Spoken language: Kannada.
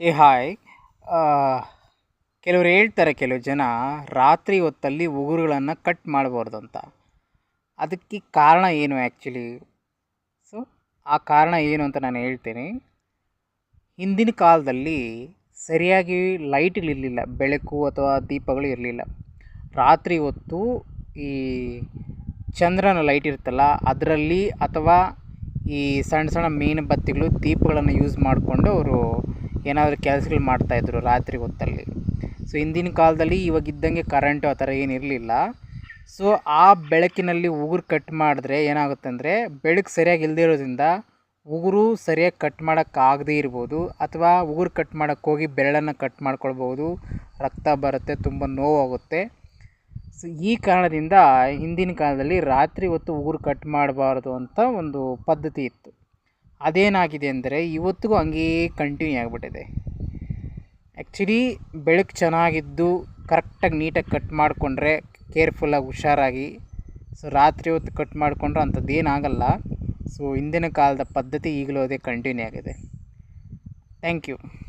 ಏ, ಹಾಯ್. ಕೆಲವ್ರು ಹೇಳ್ತಾರೆ ಕೆಲವು ಜನ, ರಾತ್ರಿ ಹೊತ್ತಲ್ಲಿ ಉಗುರುಗಳನ್ನು ಕಟ್ ಮಾಡಬಾರ್ದು ಅಂತ ಅದಕ್ಕೆ ಕಾರಣ ಏನು ಆ್ಯಕ್ಚುಲಿ ಸೊ ಆ ಕಾರಣ ಏನು ಅಂತ ನಾನು ಹೇಳ್ತೇನೆ. ಹಿಂದಿನ ಕಾಲದಲ್ಲಿ ಸರಿಯಾಗಿ ಲೈಟ್ಗಳಿರಲಿಲ್ಲ ಬೆಳಕು ಅಥವಾ ದೀಪಗಳು ಇರಲಿಲ್ಲ. ರಾತ್ರಿ ಹೊತ್ತು ಈ ಚಂದ್ರನ ಲೈಟ್ ಇರುತ್ತಲ್ಲ, ಅದರಲ್ಲಿ ಅಥವಾ ಈ ಸಣ್ಣ ಸಣ್ಣ ಮೇಣಬತ್ತಿಗಳು ದೀಪಗಳನ್ನು ಯೂಸ್ ಮಾಡಿಕೊಂಡು ಅವರು ಏನಾದರೂ ಕೆಲಸಗಳು ಮಾಡ್ತಾಯಿದ್ರು ರಾತ್ರಿ ಹೊತ್ತಲ್ಲಿ. ಸೊ ಹಿಂದಿನ ಕಾಲದಲ್ಲಿ ಇವಾಗ ಇದ್ದಂಗೆ ಕರೆಂಟು ಆ ಥರ ಏನಿರಲಿಲ್ಲ ಸೊ ಆ ಬೆಳಕಿನಲ್ಲಿ ಉಗುರು ಕಟ್ ಮಾಡಿದ್ರೆ ಏನಾಗುತ್ತೆ ಅಂದರೆ ಬೆಳಕು ಸರಿಯಾಗಿ ಇಲ್ಲದೇ ಇರೋದ್ರಿಂದ ಉಗುರು ಸರಿಯಾಗಿ ಕಟ್ ಮಾಡೋಕ್ಕಾಗದೇ ಇರ್ಬೋದು ಅಥವಾ ಉಗುರು ಕಟ್ ಮಾಡೋಕ್ಕೆ ಹೋಗಿ ಬೆರಳನ್ನು ಕಟ್ ಮಾಡ್ಕೊಳ್ಬೋದು ರಕ್ತ ಬರುತ್ತೆ, ತುಂಬ ನೋವಾಗುತ್ತೆ. ಸೊ ಈ ಕಾರಣದಿಂದ ಹಿಂದಿನ ಕಾಲದಲ್ಲಿ ರಾತ್ರಿ ಹೊತ್ತು ಉಗುರು ಕಟ್ ಮಾಡಬಾರ್ದು ಅಂತ ಒಂದು ಪದ್ಧತಿ ಇತ್ತು. ಅದೇನಾಗಿದೆ ಅಂದರೆ ಇವತ್ತಿಗೂ ಹಂಗೇ ಕಂಟಿನ್ಯೂ ಆಗಿಬಿಟ್ಟಿದೆ. ಆ್ಯಕ್ಚುಲಿ ಬೆಳಕು ಚೆನ್ನಾಗಿದ್ದು ಕರೆಕ್ಟಾಗಿ ನೀಟಾಗಿ ಕಟ್ ಮಾಡಿಕೊಂಡ್ರೆ ಕೇರ್ಫುಲ್ಲಾಗಿ ಹುಷಾರಾಗಿ ಸೊ ರಾತ್ರಿ ಹೊತ್ತು ಕಟ್ ಮಾಡಿಕೊಂಡ್ರೆ ಅಂಥದ್ದೇನಾಗಲ್ಲ. ಸೊ ಹಿಂದಿನ ಕಾಲದ ಪದ್ಧತಿ ಈಗಲೂ ಅದೇ ಕಂಟಿನ್ಯೂ ಆಗಿದೆ. Thank you